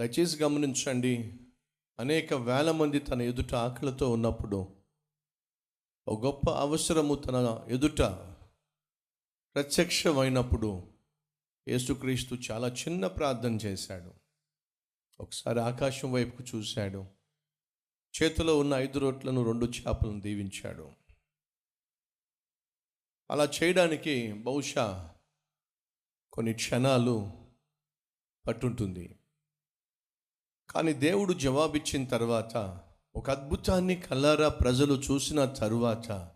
దయచేసి గమనించండి. అనేక వేల మంది తన ఎదుట ఆకలితో ఉన్నప్పుడు ఒక గొప్ప అవసరము తన ఎదుట ప్రత్యక్షమైనప్పుడు యేసుక్రీస్తు చాలా చిన్న ప్రార్థన చేశాడు. ఒకసారి ఆకాశం వైపుకు చూశాడు. చేతిలో ఉన్న ఐదు రోట్లను రెండు చేపలను దీవించాడు. అలా చేయడానికి బహుశా కొన్ని క్షణాలు పట్టుంటుంది. కానీ దేవుడు జవాబిచ్చిన తర్వాత ఒక అద్భుతాన్ని కల్లారా ప్రజలు చూసిన తరువాత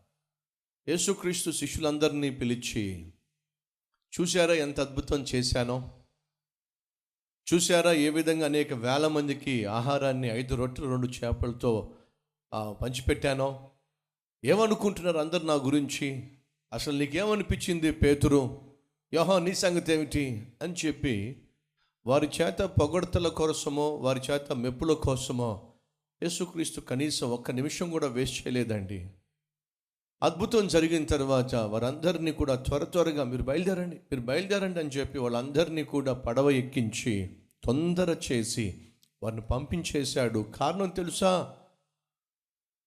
యేసుక్రీస్తు శిష్యులందరినీ పిలిచి చూశారా ఎంత అద్భుతం చేశానో? చూశారా ఏ విధంగా అనేక వేల మందికి ఆహారాన్ని ఐదు రొట్టెలు రెండు చేపలతో పంచిపెట్టానో? ఏమనుకుంటున్నారు అందరు నా గురించి? అసలు నీకేమనిపించింది పేతురు? యోహా నీ సంగతి ఏమిటి? అని చెప్పి వారి చేత పొగడతల కోసమో వారి చేత మెప్పుల కోసమో యేసుక్రీస్తు కనీసం ఒక్క నిమిషం కూడా వేస్ట్ చేయలేదండి. అద్భుతం జరిగిన తర్వాత వారందరినీ కూడా త్వర త్వరగా మీరు బయలుదేరండి మీరు బయలుదేరండి అని చెప్పి వాళ్ళందరినీ కూడా పడవ ఎక్కించి తొందర చేసి వారిని పంపించేశాడు. కారణం తెలుసా?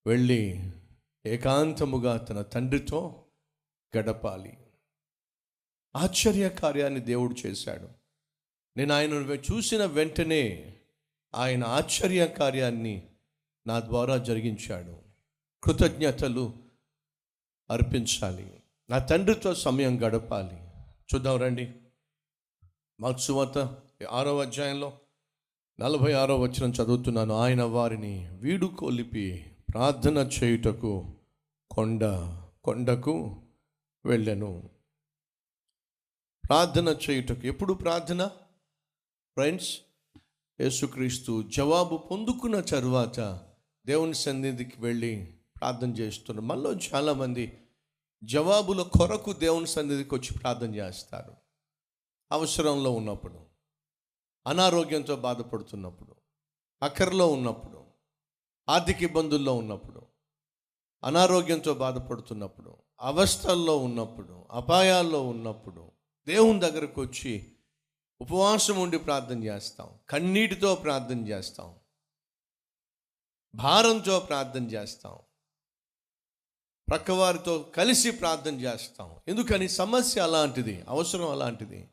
వెళ్ళి ఏకాంతముగా తన తండ్రితో గడపాలి. ఆశ్చర్య కార్యాన్ని దేవుడు చేశాడు. నేను ఆయన చూసిన వెంటనే ఆయన ఆశ్చర్య కార్యాన్ని నా ద్వారా జరిగించాడు. కృతజ్ఞతలు అర్పించాలి. నా తండ్రితో సమయం గడపాలి. చూద్దాం రండి. మత్సువత ఆరో అధ్యాయంలో నలభై ఆరో వచ్చిన చదువుతున్నాను. ఆయన వారిని వీడు కొలిపి ప్రార్థన చేయుటకు కొండ కొండకు వెళ్ళను. ప్రార్థన చేయుటకు ఎప్పుడు ప్రార్థన? ఫ్రెండ్స్ యేసుక్రీస్తు జవాబు పొందుకున్న తరువాత దేవుని సన్నిధికి వెళ్ళి ప్రార్థన చేస్తున్నారు మనలో చాలామంది జవాబుల కొరకు దేవుని సన్నిధికి వచ్చి ప్రార్థన చేస్తారు. అవసరంలో ఉన్నప్పుడు అనారోగ్యంతో బాధపడుతున్నప్పుడు అక్కరలో ఉన్నప్పుడు ఆర్థిక ఇబ్బందుల్లో ఉన్నప్పుడు అనారోగ్యంతో బాధపడుతున్నప్పుడు అవస్థల్లో ఉన్నప్పుడు అపాయాల్లో ఉన్నప్పుడు దేవుని దగ్గరకు వచ్చి ఉపవాసం ఉండి ప్రార్థన చేస్తాం. కన్నీటితో ప్రార్థన చేస్తాం. భారంతో ప్రార్థన చేస్తాం. ప్రక్కవారితో కలిసి ప్రార్థన చేస్తాం. ఎందుకని? సమస్య అలాంటిది అవసరం అలాంటిది.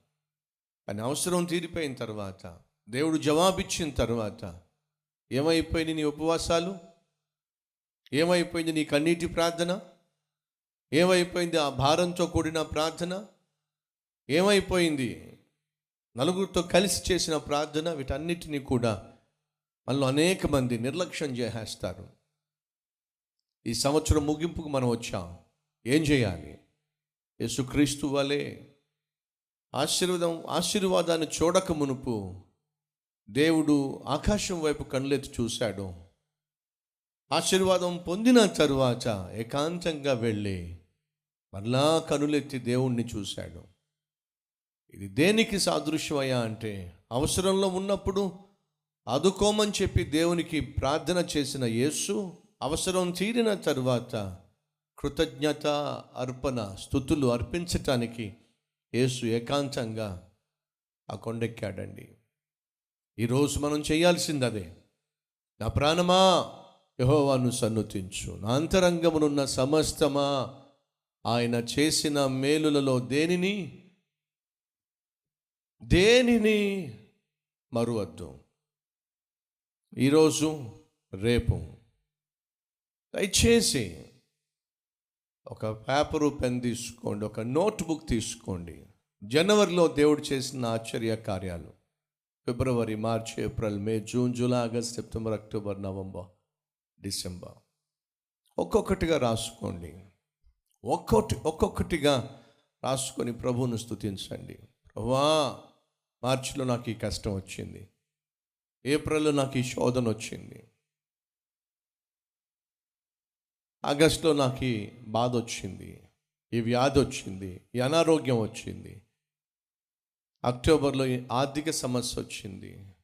కానీ అవసరం తీరిపోయిన తర్వాత దేవుడు జవాబిచ్చిన తర్వాత ఏమైపోయింది నీ ఉపవాసాలు? ఏమైపోయింది నీ కన్నీటి ప్రార్థన? ఏమైపోయింది ఆ భారంతో కూడిన ప్రార్థన? ఏమైపోయింది నలుగురితో కలిసి చేసిన ప్రార్థన వీటన్నిటినీ కూడా మనలో అనేక మంది నిర్లక్ష్యం చేసేస్తారు. ఈ సంవత్సరం ముగింపుకు మనం వచ్చాం. ఏం చేయాలి? యేసుక్రీస్తు వలె ఆశీర్వాదం ఆశీర్వాదాన్ని చూడక మునుపు దేవుడు ఆకాశం వైపు కళ్ళెత్తి చూశాడు. ఆశీర్వాదం పొందిన తరువాత ఏకాంతంగా వెళ్ళి మరలా కనులెత్తి దేవుణ్ణి చూశాడు. ఇది దేనికి సాదృశ్యమయ్యా అంటే అవసరంలో ఉన్నప్పుడు అదుకోమని చెప్పి దేవునికి ప్రార్థన చేసిన యేసు అవసరం తీరిన తరువాత కృతజ్ఞత అర్పణ స్థుతులు అర్పించటానికి యేసు ఏకాంతంగా ఆ కొండెక్కాడండి. ఈరోజు మనం చేయాల్సింది అదే నా ప్రాణమా యహోవాను సన్నుతించు. నా అంతరంగమునున్న సమస్తమా ఆయన చేసిన మేలులలో దేనిని దేనిని మరువద్దు? ఈరోజు రేపు. దయచేసి ఒక పేపరు పెన్ తీసుకోండి ఒక నోట్బుక్ తీసుకోండి. జనవరిలో దేవుడు చేసిన ఆశ్చర్య కార్యాలు. ఫిబ్రవరి March April May June July August September October November December. ఒక్కొక్కటిగా రాసుకోండి. ఒక్కొక్కటి ఒక్కొక్కటిగా రాసుకొని ప్రభువును స్థుతించండి ప్రభువా మార్చిలో నాకు ఈ కష్టం వచ్చింది. ఏప్రిల్లో నాకు ఈ శోధన వచ్చింది. ఆగస్టులో నాకు ఈ బాధ వచ్చింది. ఈ వ్యాధి వచ్చింది. ఈ అనారోగ్యం వచ్చింది. అక్టోబర్లో ఈ ఆర్థిక సమస్య వచ్చింది.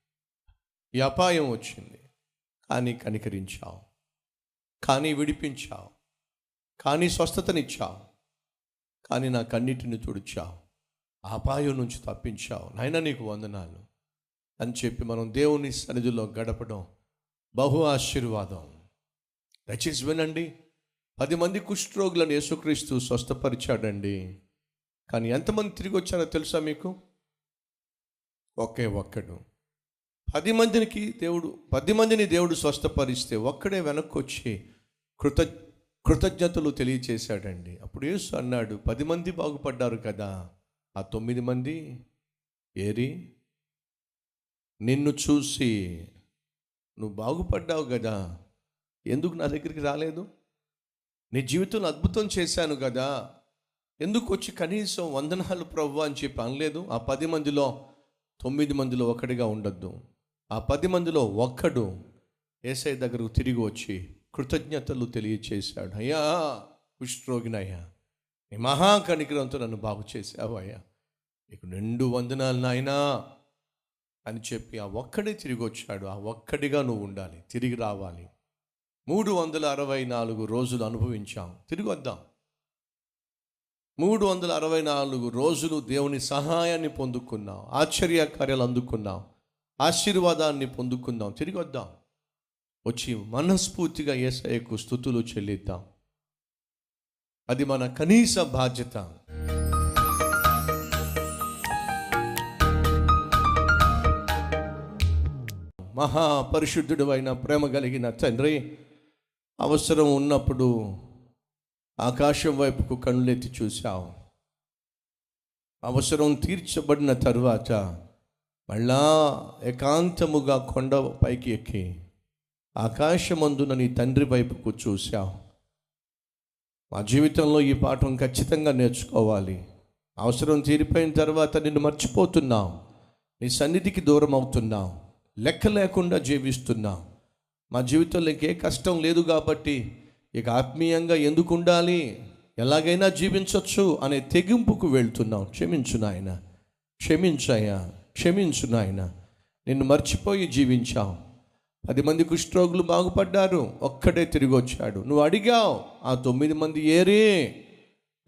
ఈ అపాయం వచ్చింది. కానీ కనికరించావు. కానీ విడిపించావు. కానీ స్వస్థతనిచ్చావు. కానీ నా కన్నిటిని తుడిచావు. అపాయం నుంచి తప్పించావు. నాయన నీకు వందనాలు. అని చెప్పి మనం దేవుని సన్నిధిలో గడపడం బహు ఆశీర్వాదం. దయచేసి వినండి. పది మంది కుష్ఠరోగులను యేసుక్రీస్తు స్వస్థపరిచాడండి. కానీ ఎంతమంది తిరిగి వచ్చారో తెలుసా మీకు? ఒకే ఒక్కడు. పది మందికి దేవుడు పది మందిని దేవుడు స్వస్థపరిస్తే ఒక్కడే వెనక్కి వచ్చి కృత కృతజ్ఞతలు తెలియచేశాడండి. అప్పుడు యేసు అన్నాడు పది మంది బాగుపడ్డారు కదా. ఆ తొమ్మిది మంది ఏరి నిన్ను చూసి నువ్వు బాగుపడ్డావు కదా ఎందుకు నా దగ్గరికి రాలేదు? నీ జీవితంలో అద్భుతం చేశాను కదా ఎందుకు వచ్చి కనీసం వందనాలు ప్రవ్వు అని చెప్పి అనలేదు. ఆ పది మందిలో తొమ్మిది మందిలో ఒకటిగా ఉండొద్దు. ఆ పది మందిలో ఒక్కడు ఏసై దగ్గరకు తిరిగి వచ్చి కృతజ్ఞతలు తెలియచేశాడు. అయ్యా కుష్ఠరోగినయ్యా నీ మహాకనికరంతో నన్ను బాగు చేశావు అయ్యా. నీకు నిండు వందనాలు నాయనా అని చెప్పి ఆ ఒక్కడే తిరిగి వచ్చాడు. ఆ ఒక్కడిగా నువ్వు ఉండాలి తిరిగి రావాలి. మూడు వందల అరవై నాలుగు రోజులు అనుభవించాం. తిరిగి వద్దాం. మూడు వందల అరవై నాలుగు రోజులు దేవుని సహాయాన్ని పొందుకున్నాం ఆశ్చర్య కార్యాలు అందుకున్నాం ఆశీర్వాదాన్ని పొందుకుందాం తిరిగి వద్దాం. వచ్చి మనస్ఫూర్తిగా ఏసఐకు స్థుతులు చెల్లిద్దాం. అది మన కనీస బాధ్యత. మహాపరిశుద్ధుడు అయిన ప్రేమ కలిగిన తండ్రి అవసరం ఉన్నప్పుడు ఆకాశం వైపుకు కనులెత్తి చూశావు. అవసరం తీర్చబడిన తరువాత మళ్ళా ఏకాంతముగా కొండ పైకి ఎక్కి ఆకాశమందున నీ తండ్రి వైపుకు చూశావు. మా జీవితంలో ఈ పాఠం ఖచ్చితంగా నేర్చుకోవాలి. అవసరం తీరిపోయిన తర్వాత నిన్ను మర్చిపోతున్నావు నీ సన్నిధికి దూరం అవుతున్నావు లెక్క లేకుండా జీవిస్తున్నావు మా జీవితంలో ఇంకే కష్టం లేదు కాబట్టి ఇక ఆత్మీయంగా ఎందుకు ఉండాలి? ఎలాగైనా జీవించవచ్చు అనే తెగింపుకు వెళ్తున్నావు క్షమించు నాయన. క్షమించాయా క్షమించు నాయన. నిన్ను మర్చిపోయి జీవించావు పది మంది కుష్ఠరోగులు బాగుపడ్డారు ఒక్కడే తిరిగి వచ్చాడు. నువ్వు అడిగావు ఆ తొమ్మిది మంది ఏరే?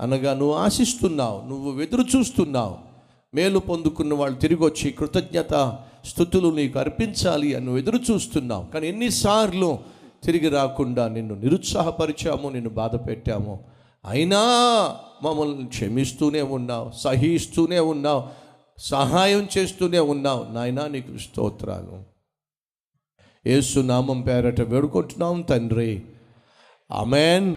అనగా నువ్వు ఆశిస్తున్నావు నువ్వు ఎదురు చూస్తున్నావు. మేలు పొందుకున్న వాళ్ళు తిరిగి వచ్చి కృతజ్ఞత స్థుతులు నీకు అర్పించాలి అని నువ్వు ఎదురు చూస్తున్నావు. కానీ ఎన్నిసార్లు తిరిగి రాకుండా నిన్ను నిరుత్సాహపరిచాము నిన్ను బాధ పెట్టాము. అయినా మమ్మల్ని క్షమిస్తూనే ఉన్నావు సహిస్తూనే ఉన్నావు సహాయం చేస్తూనే ఉన్నావు. నాయనా నీకు స్తోత్రాలు. యేసు నామం పేరట వేడుకుంటున్నాం తండ్రి. అమెన్